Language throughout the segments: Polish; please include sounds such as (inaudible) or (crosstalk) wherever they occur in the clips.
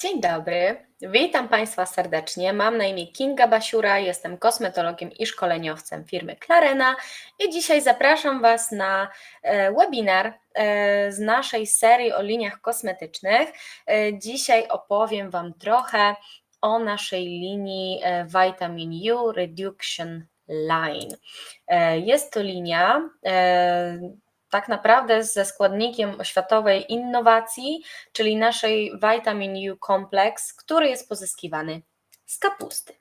Dzień dobry, witam Państwa serdecznie. Mam na imię Kinga Basiura, jestem kosmetologiem i szkoleniowcem firmy Clarena i dzisiaj zapraszam Was na e, webinar e, z naszej serii o liniach kosmetycznych. E, Dzisiaj opowiem Wam trochę o naszej linii Vitamin U Reduction Line. Jest to linia tak naprawdę ze składnikiem oświatowej innowacji, czyli naszej Vitamin U Complex, który jest pozyskiwany z kapusty.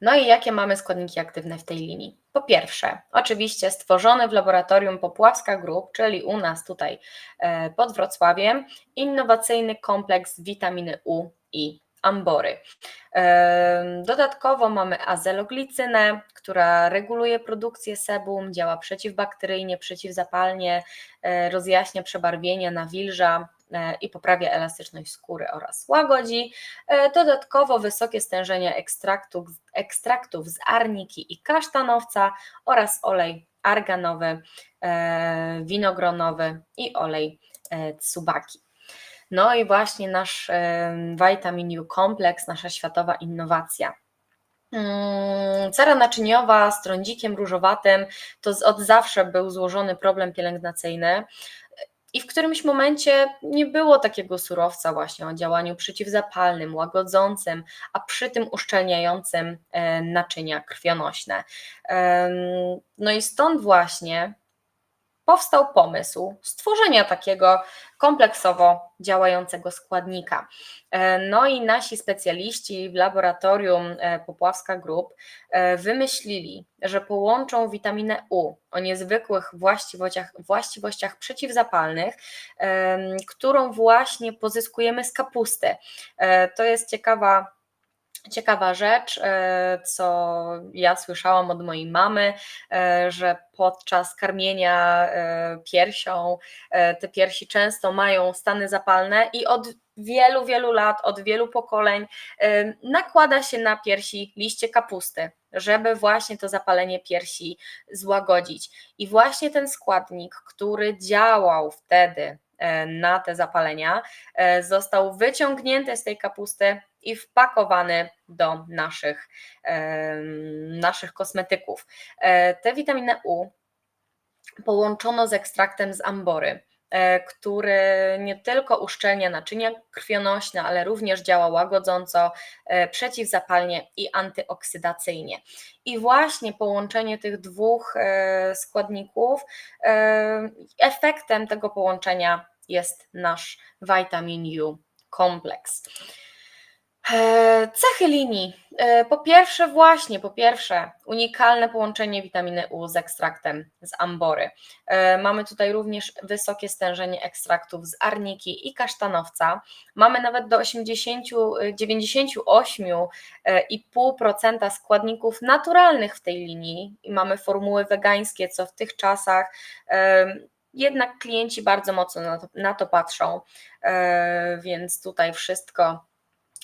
No i jakie mamy składniki aktywne w tej linii? Po pierwsze, oczywiście stworzony w laboratorium Popławska Group, czyli u nas tutaj e, pod Wrocławiem, innowacyjny kompleks witaminy U i ambory. Dodatkowo mamy azeloglicynę, która reguluje produkcję sebum, działa przeciwbakteryjnie, przeciwzapalnie, e, rozjaśnia przebarwienia, nawilża e, i poprawia elastyczność skóry oraz łagodzi. E, Dodatkowo wysokie stężenie ekstraktów, ekstraktów z arniki i kasztanowca oraz olej arganowy, winogronowy i olej tsubaki. No i właśnie nasz Vitamin U kompleks, nasza światowa innowacja. Mm, Cera naczyniowa z trądzikiem różowatym to od zawsze był złożony problem pielęgnacyjny. I w którymś momencie nie było takiego surowca właśnie o działaniu przeciwzapalnym, łagodzącym, a przy tym uszczelniającym e, naczynia krwionośne. No i stąd właśnie powstał pomysł stworzenia takiego kompleksowo działającego składnika. E, No i nasi specjaliści w laboratorium e, Popławska Group e, wymyślili, że połączą witaminę U o niezwykłych właściwościach, właściwościach przeciwzapalnych, którą właśnie pozyskujemy z kapusty. To jest ciekawa Ciekawa rzecz, e, co ja słyszałam od mojej mamy, e, że podczas karmienia e, piersią te piersi często mają stany zapalne i od wielu, wielu lat, od wielu pokoleń nakłada się na piersi liście kapusty, żeby właśnie to zapalenie piersi złagodzić. I właśnie ten składnik, który działał wtedy na te zapalenia, został wyciągnięty z tej kapusty i wpakowany do naszych, naszych kosmetyków. E, Tę witaminę U połączono z ekstraktem z ambory, e, który nie tylko uszczelnia naczynia krwionośne, ale również działa łagodząco, e, przeciwzapalnie i antyoksydacyjnie. I właśnie połączenie tych dwóch składników, efektem tego połączenia jest nasz vitamin U kompleks. E, Cechy linii. E, Po pierwsze, właśnie, po pierwsze, unikalne połączenie witaminy U z ekstraktem z ambory. E, Mamy tutaj również wysokie stężenie ekstraktów z arniki i kasztanowca. Mamy nawet do 80, e, 98,5% składników naturalnych w tej linii i mamy formuły wegańskie, co w tych czasach jednak klienci bardzo mocno na to, na to patrzą, więc tutaj wszystko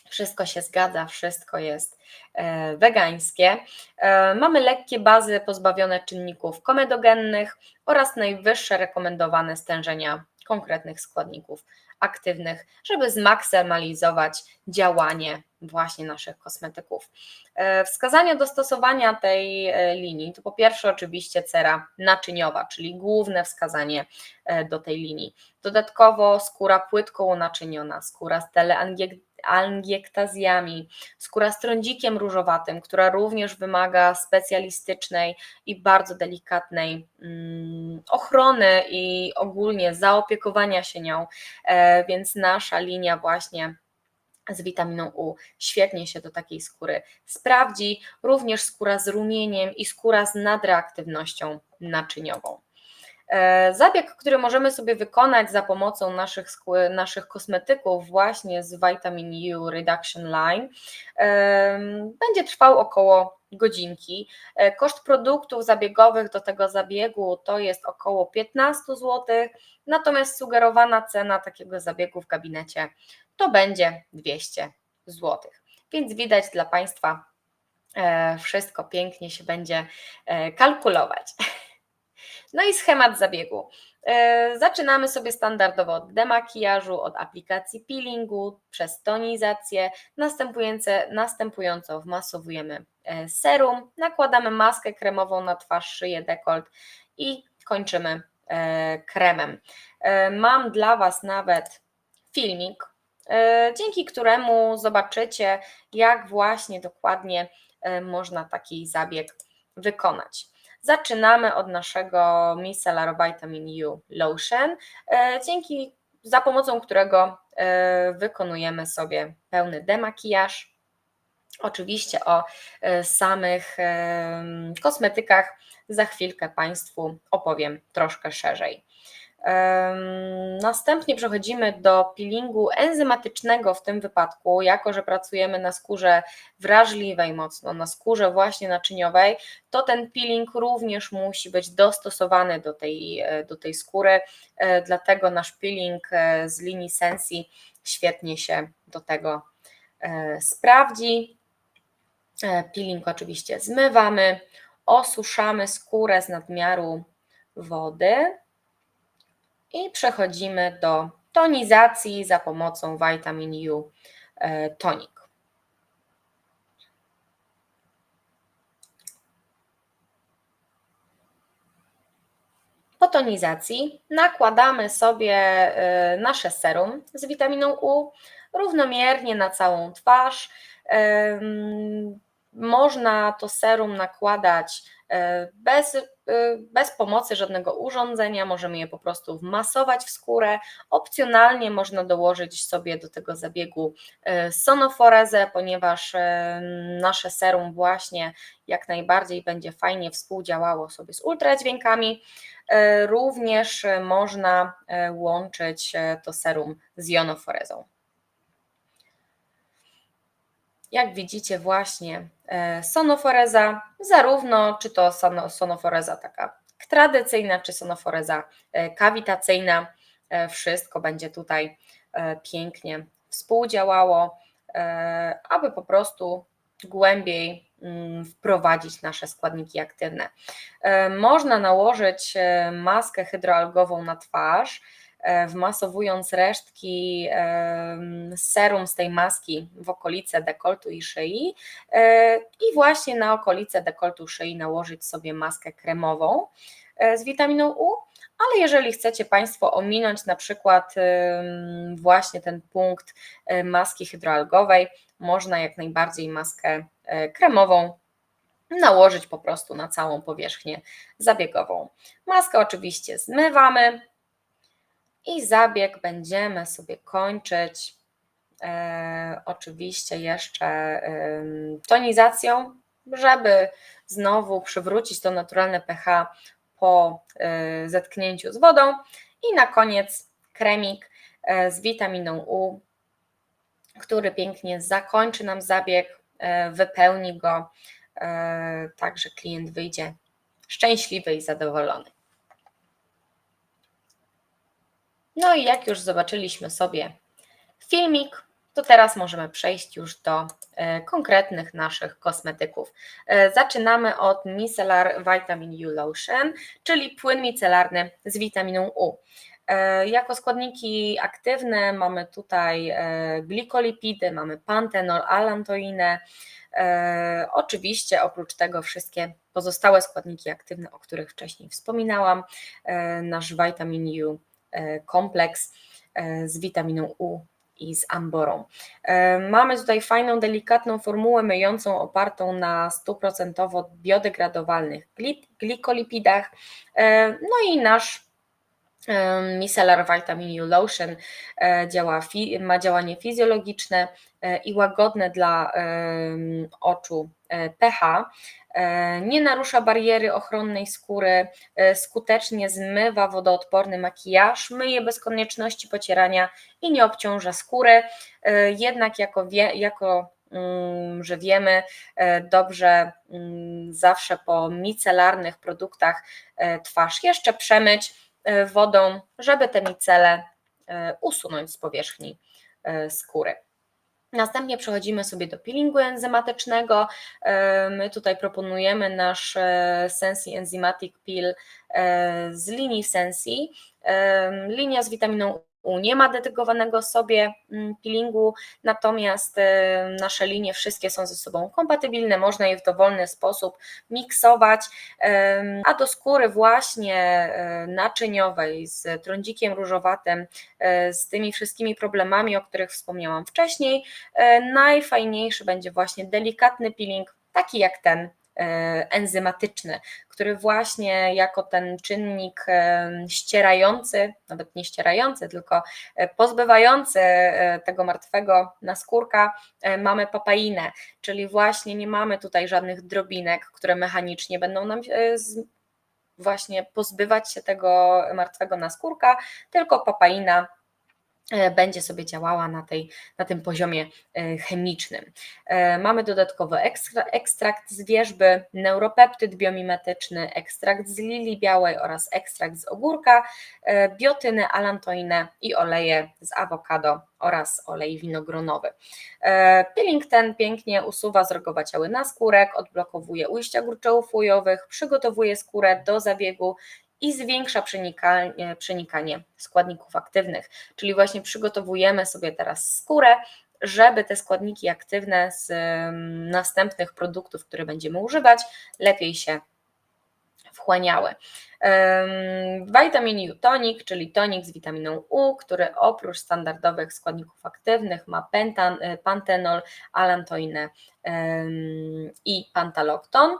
wszystko się zgadza, wszystko jest e, wegańskie. E, Mamy lekkie bazy pozbawione czynników komedogennych oraz najwyższe rekomendowane stężenia konkretnych składników aktywnych, żeby zmaksymalizować działanie właśnie naszych kosmetyków. E, Wskazania do stosowania tej linii to po pierwsze oczywiście cera naczyniowa, czyli główne wskazanie do tej linii. Dodatkowo skóra płytko skóra z angiektazjami, skóra z trądzikiem różowatym, która również wymaga specjalistycznej i bardzo delikatnej mm, ochrony i ogólnie zaopiekowania się nią, e, więc nasza linia właśnie z witaminą U świetnie się do takiej skóry sprawdzi, również skóra z rumieniem i skóra z nadreaktywnością naczyniową. E, Zabieg, który możemy sobie wykonać za pomocą naszych, naszych kosmetyków, właśnie z Vitamin U Reduction Line, em, będzie trwał około godzinki. E, Koszt produktów zabiegowych do tego zabiegu to jest około 15 zł, natomiast sugerowana cena takiego zabiegu w gabinecie to będzie 200 zł. Więc widać dla Państwa, e, wszystko pięknie się będzie e, kalkulować. (laughs) No i schemat zabiegu. E, zaczynamy sobie standardowo od demakijażu, od aplikacji peelingu, przez tonizację, następująco wmasowujemy e, serum, nakładamy maskę kremową na twarz, szyję, dekolt i kończymy e, kremem. Mam dla Was nawet filmik, dzięki któremu zobaczycie, jak właśnie dokładnie można taki zabieg wykonać. Zaczynamy od naszego Micellar Vitamin U Lotion, e, dzięki za pomocą którego e, wykonujemy sobie pełny demakijaż. Oczywiście o e, samych kosmetykach za chwilkę Państwu opowiem troszkę szerzej. Następnie przechodzimy do peelingu enzymatycznego w tym wypadku, jako że pracujemy na skórze wrażliwej mocno, na skórze właśnie naczyniowej, to ten peeling również musi być dostosowany do tej, e, do tej skóry, e, dlatego nasz peeling e, z linii Sensi świetnie się do tego sprawdzi. Peeling oczywiście zmywamy, osuszamy skórę z nadmiaru wody i przechodzimy do tonizacji za pomocą Vitamin U e, Tonic. Po tonizacji nakładamy sobie e, nasze serum z witaminą U równomiernie na całą twarz. Można to serum nakładać e, bez bez pomocy żadnego urządzenia, możemy je po prostu wmasować w skórę. Opcjonalnie można dołożyć sobie do tego zabiegu y, sonoforezę, ponieważ y, nasze serum właśnie jak najbardziej będzie fajnie współdziałało sobie z ultradźwiękami. Również można łączyć to serum z jonoforezą. Jak widzicie właśnie e, sonoforeza, zarówno czy to sonoforeza taka tradycyjna, czy sonoforeza e, kawitacyjna, e, wszystko będzie tutaj pięknie współdziałało, aby po prostu głębiej mm, wprowadzić nasze składniki aktywne. Można nałożyć maskę hydroalgową na twarz, wmasowując resztki serum z tej maski w okolice dekoltu i szyi e, i właśnie na okolice dekoltu szyi nałożyć sobie maskę kremową e, z witaminą U, ale jeżeli chcecie Państwo ominąć na przykład właśnie ten punkt maski hydroalgowej, można jak najbardziej maskę kremową nałożyć po prostu na całą powierzchnię zabiegową. Maskę oczywiście zmywamy, i zabieg będziemy sobie kończyć e, oczywiście jeszcze e, tonizacją, żeby znowu przywrócić to naturalne pH po e, zetknięciu z wodą. I na koniec kremik e, z witaminą U, który pięknie zakończy nam zabieg, e, wypełni go, e, tak że klient wyjdzie szczęśliwy i zadowolony. No i jak już zobaczyliśmy sobie filmik, to teraz możemy przejść już do e, konkretnych naszych kosmetyków. E, zaczynamy od Micellar Vitamin U Lotion, czyli płyn micelarny z witaminą U. E, jako składniki aktywne mamy tutaj glikolipidy, mamy pantenol, alantoinę. Oczywiście oprócz tego wszystkie pozostałe składniki aktywne, o których wcześniej wspominałam, nasz vitamin U kompleks e, z witaminą U i z amborą. E, mamy tutaj fajną, delikatną formułę myjącą opartą na 100% biodegradowalnych glikolipidach. No i nasz Micellar Vitamin U Lotion działa, ma działanie fizjologiczne i łagodne dla oczu pH. E, nie narusza bariery ochronnej skóry, e, skutecznie zmywa wodoodporny makijaż, myje bez konieczności pocierania i nie obciąża skóry. E, jednak jako, wie, jako mm, że wiemy dobrze mm, zawsze po micelarnych produktach twarz jeszcze przemyć wodą, żeby te micele usunąć z powierzchni skóry. Następnie przechodzimy sobie do peelingu enzymatycznego. My tutaj proponujemy nasz e, Sensi Enzymatic Peel e, z linii Sensi. Linia z witaminą nie ma dedykowanego sobie mm, peelingu, natomiast e, nasze linie wszystkie są ze sobą kompatybilne, można je w dowolny sposób miksować, a do skóry właśnie e, naczyniowej z trądzikiem różowatym, e, z tymi wszystkimi problemami, o których wspomniałam wcześniej, najfajniejszy będzie właśnie delikatny peeling, taki jak ten enzymatyczny, który właśnie jako ten czynnik ścierający, nawet nie ścierający, tylko e, pozbywający e, tego martwego naskórka, e, mamy papainę, czyli właśnie nie mamy tutaj żadnych drobinek, które mechanicznie będą nam właśnie pozbywać się tego martwego naskórka, tylko papaina E, będzie sobie działała na, tej, na tym poziomie e, chemicznym. E, mamy dodatkowo ekstra, ekstrakt z wierzby, neuropeptyd biomimetyczny, ekstrakt z lilii białej oraz ekstrakt z ogórka, biotynę, alantoinę i oleje z awokado oraz olej winogronowy. Peeling ten pięknie usuwa zrogowaciały naskórek, odblokowuje ujścia gruczołów łujowych, przygotowuje skórę do zabiegu i zwiększa przenikanie, przenikanie składników aktywnych. Czyli właśnie przygotowujemy sobie teraz skórę, żeby te składniki aktywne z następnych produktów, które będziemy używać, lepiej się wchłaniały. Vitamin U tonic, czyli tonik z witaminą U, który oprócz standardowych składników aktywnych ma pentan, y, pantenol, alantoinę i pantalokton.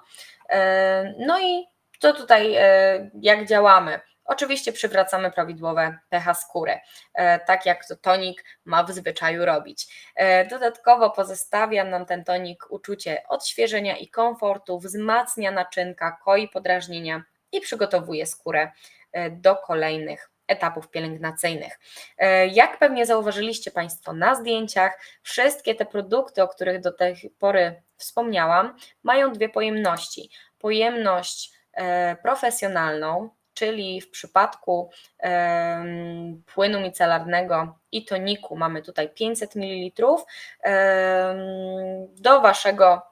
No i co tutaj, e, jak działamy? Oczywiście przywracamy prawidłowe pH skóry, e, tak jak to tonik ma w zwyczaju robić. E, dodatkowo pozostawia nam ten tonik uczucie odświeżenia i komfortu, wzmacnia naczynka, koi podrażnienia i przygotowuje skórę do kolejnych etapów pielęgnacyjnych. Jak pewnie zauważyliście Państwo na zdjęciach, wszystkie te produkty, o których do tej pory wspomniałam, mają dwie pojemności. Pojemność profesjonalną, czyli w przypadku płynu micelarnego i toniku mamy tutaj 500 ml do Waszego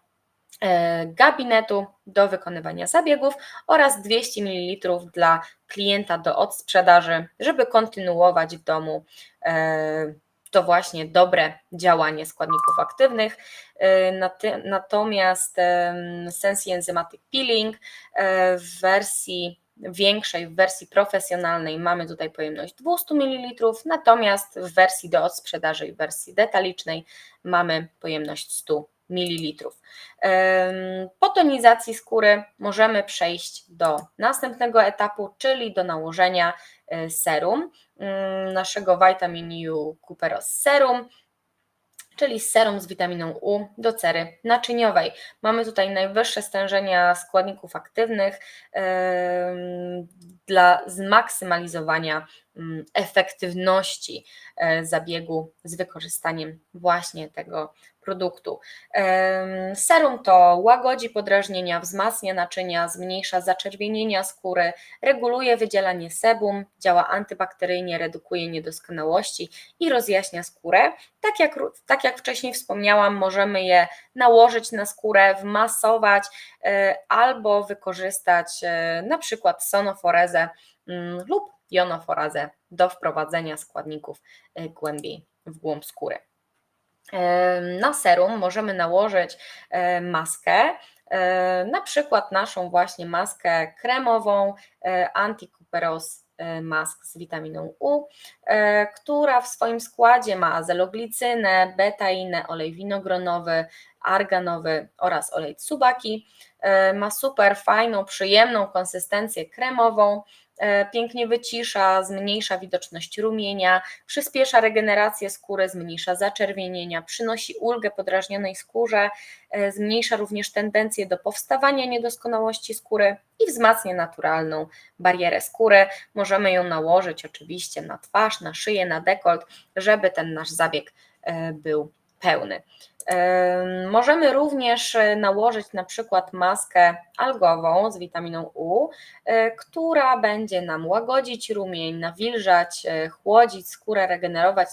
e, gabinetu do wykonywania zabiegów oraz 200 ml dla klienta do odsprzedaży, żeby kontynuować w domu e, to właśnie dobre działanie składników aktywnych. Y, natomiast Sensi Enzymatic Peeling y, w wersji większej, w wersji profesjonalnej mamy tutaj pojemność 200 ml, natomiast w wersji do odsprzedaży i w wersji detalicznej mamy pojemność 100 ml. Po tonizacji skóry możemy przejść do następnego etapu, czyli do nałożenia y, serum, naszego Vitamin U Cooperos Serum, czyli serum z witaminą U do cery naczyniowej. Mamy tutaj najwyższe stężenia składników aktywnych dla zmaksymalizowania efektywności e, zabiegu z wykorzystaniem właśnie tego produktu. Serum to łagodzi podrażnienia, wzmacnia naczynia, zmniejsza zaczerwienienia skóry, reguluje wydzielanie sebum, działa antybakteryjnie, redukuje niedoskonałości i rozjaśnia skórę. Tak jak, tak jak wcześniej wspomniałam, możemy je nałożyć na skórę, wmasować e, albo wykorzystać e, na przykład sonoforezę mm, lub jonoforazę do wprowadzenia składników e, głębiej w głąb skóry. Na serum możemy nałożyć maskę, na przykład naszą właśnie maskę kremową Anticuperos mask z witaminą U, która w swoim składzie ma azeloglicynę, betainę, olej winogronowy, arganowy oraz olej tsubaki. Ma super fajną, przyjemną konsystencję kremową, E, pięknie wycisza, zmniejsza widoczność rumienia, przyspiesza regenerację skóry, zmniejsza zaczerwienienia, przynosi ulgę podrażnionej skórze, e, zmniejsza również tendencję do powstawania niedoskonałości skóry i wzmacnia naturalną barierę skóry. Możemy ją nałożyć oczywiście na twarz, na szyję, na dekolt, żeby ten nasz zabieg e, był pełny. Możemy również e, nałożyć na przykład maskę algową z witaminą U, e, która będzie nam łagodzić rumień, nawilżać, e, chłodzić skórę, regenerować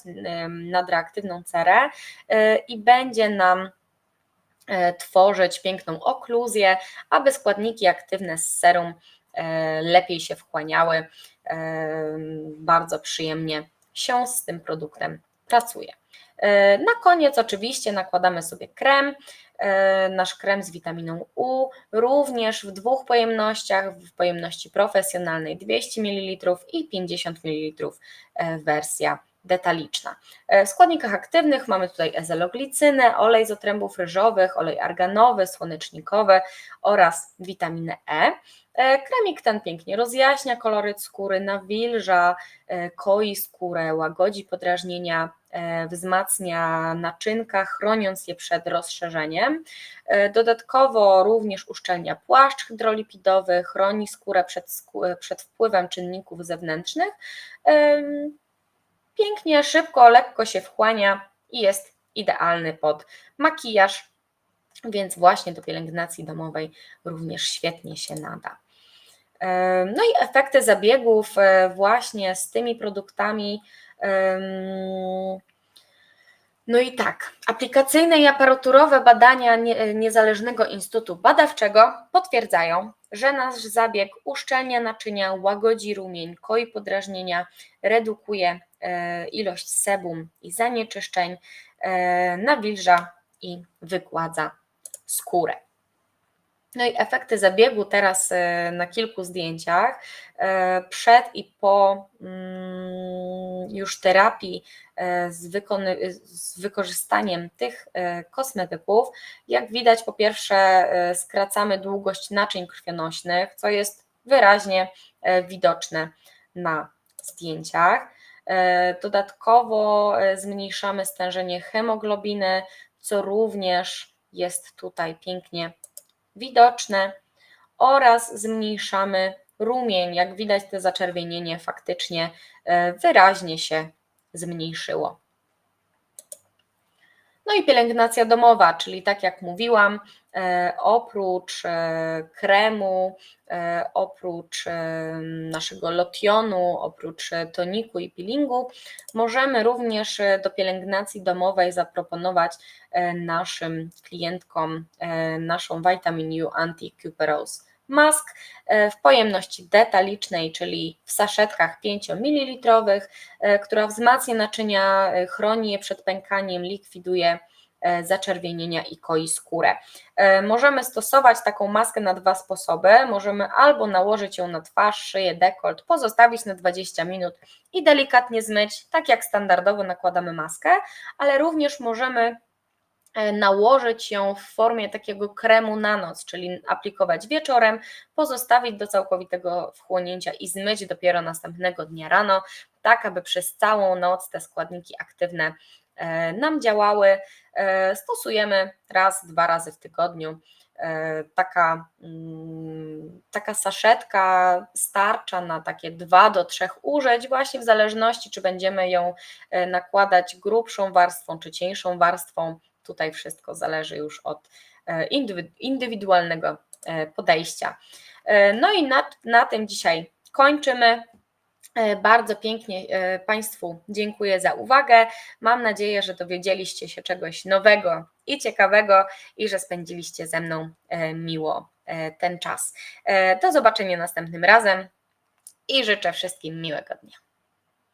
nadreaktywną cerę i będzie nam tworzyć piękną okluzję, aby składniki aktywne z serum lepiej się wchłaniały. Bardzo przyjemnie się z tym produktem pracuje. E, na koniec oczywiście nakładamy sobie krem, e, nasz krem z witaminą U, również w dwóch pojemnościach, w pojemności profesjonalnej 200 ml i 50 ml e, wersja detaliczna. W składnikach aktywnych mamy tutaj ezologlicynę, olej z otrębów ryżowych, olej arganowy, słonecznikowy oraz witaminę E. Kremik ten pięknie rozjaśnia koloryt skóry, nawilża, koi skórę, łagodzi podrażnienia E, wzmacnia naczynka, chroniąc je przed rozszerzeniem. E, dodatkowo również uszczelnia płaszcz hydrolipidowy, chroni skórę przed, przed wpływem czynników zewnętrznych. Pięknie, szybko, lekko się wchłania i jest idealny pod makijaż, więc właśnie do pielęgnacji domowej również świetnie się nada. No i efekty zabiegów e, właśnie z tymi produktami no i tak, aplikacyjne i aparaturowe badania Niezależnego Instytutu Badawczego potwierdzają, że nasz zabieg uszczelnia naczynia, łagodzi rumień, koi podrażnienia, redukuje e, ilość sebum i zanieczyszczeń, e, nawilża i wykładza skórę. No i efekty zabiegu teraz e, na kilku zdjęciach przed i po mm, już terapii e, z, wykorzystaniem tych e, kosmetyków. Jak widać, po pierwsze, skracamy długość naczyń krwionośnych, co jest wyraźnie widoczne na zdjęciach. Dodatkowo zmniejszamy stężenie hemoglobiny, co również jest tutaj pięknie widoczne oraz zmniejszamy rumień. Jak widać, to zaczerwienienie faktycznie e, wyraźnie się zmniejszyło. No i pielęgnacja domowa, czyli tak jak mówiłam, e, oprócz e, kremu, oprócz naszego lotionu, oprócz toniku i peelingu, możemy również do pielęgnacji domowej zaproponować naszym klientkom naszą Vitamin U Anti-Cuperose mask e, w pojemności detalicznej, czyli w saszetkach 5 ml, e, która wzmacnia naczynia, e, chroni je przed pękaniem, likwiduje zaczerwienienia i koi skórę. Możemy stosować taką maskę na dwa sposoby. Możemy albo nałożyć ją na twarz, szyję, dekolt, pozostawić na 20 minut i delikatnie zmyć, tak jak standardowo nakładamy maskę, ale również możemy nałożyć ją w formie takiego kremu na noc, czyli aplikować wieczorem, pozostawić do całkowitego wchłonięcia i zmyć dopiero następnego dnia rano, tak aby przez całą noc te składniki aktywne e, nam działały. E, stosujemy raz, dwa razy w tygodniu. Taka, mm, taka saszetka starcza na takie dwa do trzech użyć, właśnie w zależności, czy będziemy ją nakładać grubszą warstwą, czy cieńszą warstwą Tutaj wszystko zależy już od e, indywidualnego e, podejścia. E, no i na, na tym dzisiaj kończymy. Bardzo pięknie Państwu dziękuję za uwagę. Mam nadzieję, że dowiedzieliście się czegoś nowego i ciekawego i że spędziliście ze mną miło ten czas. Do zobaczenia następnym razem i życzę wszystkim miłego dnia.